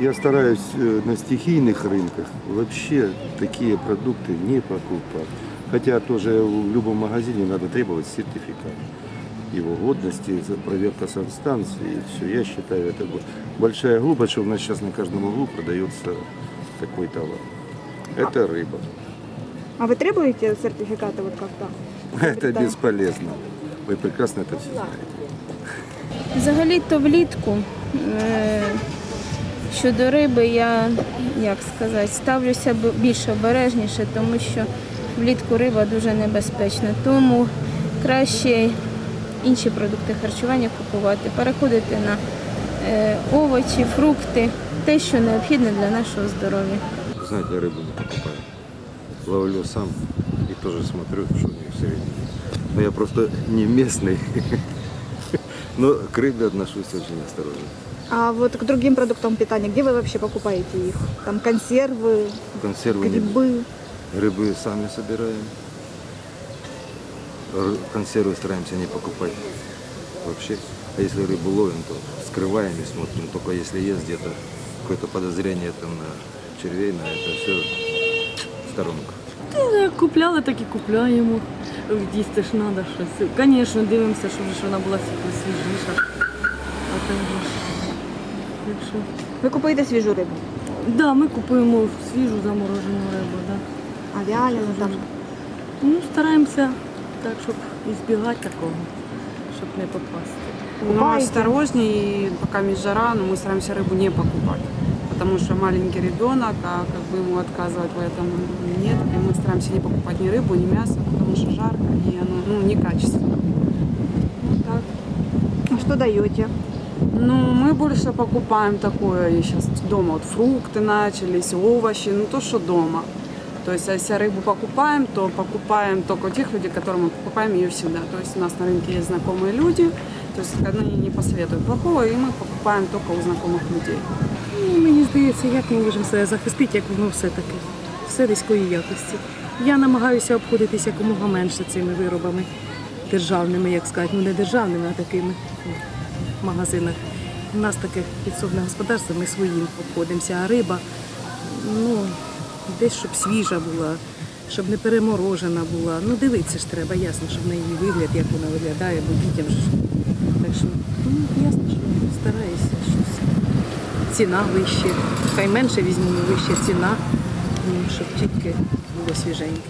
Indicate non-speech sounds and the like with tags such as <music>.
Я стараюсь э, на стихийных рынках вообще такие продукты не покупать. Хотя тоже в любом магазине надо требовать сертификат его годности, за- проверка санстанции и все. Я считаю, это бо- большая глупость, что у нас сейчас на каждом углу продается такой товар. Это рыба. А вы требуете сертификаты вот как-то? <laughs> Это бесполезно. Вы прекрасно это все знаете. Взагалі-то влітку е, щодо риби я, як сказати, ставлюся б- більш обережніше, тому що влітку риба дуже небезпечна. Тому краще інші продукти харчування купувати, переходити на е, овочі, фрукти, те, що необхідне для нашого здоров'я. Знаете, я рыбу не покупаю. Ловлю сам и тоже смотрю, что у них в середине. Но я просто не местный. <laughs> Но к рыбе отношусь очень осторожно. А вот к другим продуктам питания, где вы вообще покупаете их? Там консервы, Консервы не грибы. Грибы сами собираем. Р- Консервы стараемся не покупать вообще. А если рыбу ловим, то скрываем и смотрим. Только если есть где-то какое-то подозрение там на червей, на это все в сторонку. Ну, Як купляли, так і купляємо. Їсти ж треба щось. Звісно, дивимося, щоб ж вона була світло свіжіша. А так же ж. Так що, Вы купуєте свіжу рибу? да, ми купуємо свіжу заморожену рибу. Да. А вялену там. Ну, стараємося так, щоб ізбігати такого, щоб не попасти. Ну, Покупаете? осторожнее, и пока есть жара, но мы стараемся рыбу не покупать. Потому что маленький ребенок, а как бы ему отказывать в этом нет. И мы стараемся не покупать ни рыбу, ни мясо, потому что жарко и оно ну, некачественно. Вот так. А что даете? Ну, мы больше покупаем такое, и сейчас дома вот фрукты начались, овощи, ну то, что дома. То есть, а если рыбу покупаем, то покупаем только у тех людей, которым мы покупаем ее всегда. То есть у нас на рынке есть знакомые люди, то есть они не посоветуют плохого, и мы покупаем только у знакомых людей. Ну, мені здається, як ми можемо себе захистити, як воно все-таки, все низької якості. Я намагаюся обходитися якомога менше цими виробами державними, як сказати, ну не державними, а такими в магазинах. У нас таке підсобне господарство, ми своїм обходимося, а риба, ну, десь щоб свіжа була, щоб не переморожена була. Ну, дивитися ж треба, ясно, щоб на її вигляд, як вона виглядає, бо дітям ж. Так що, ну, ясно, що стараюся щось ціна вище. Хай менше візьмемо вища ціна, ну, щоб тільки було свіженьке.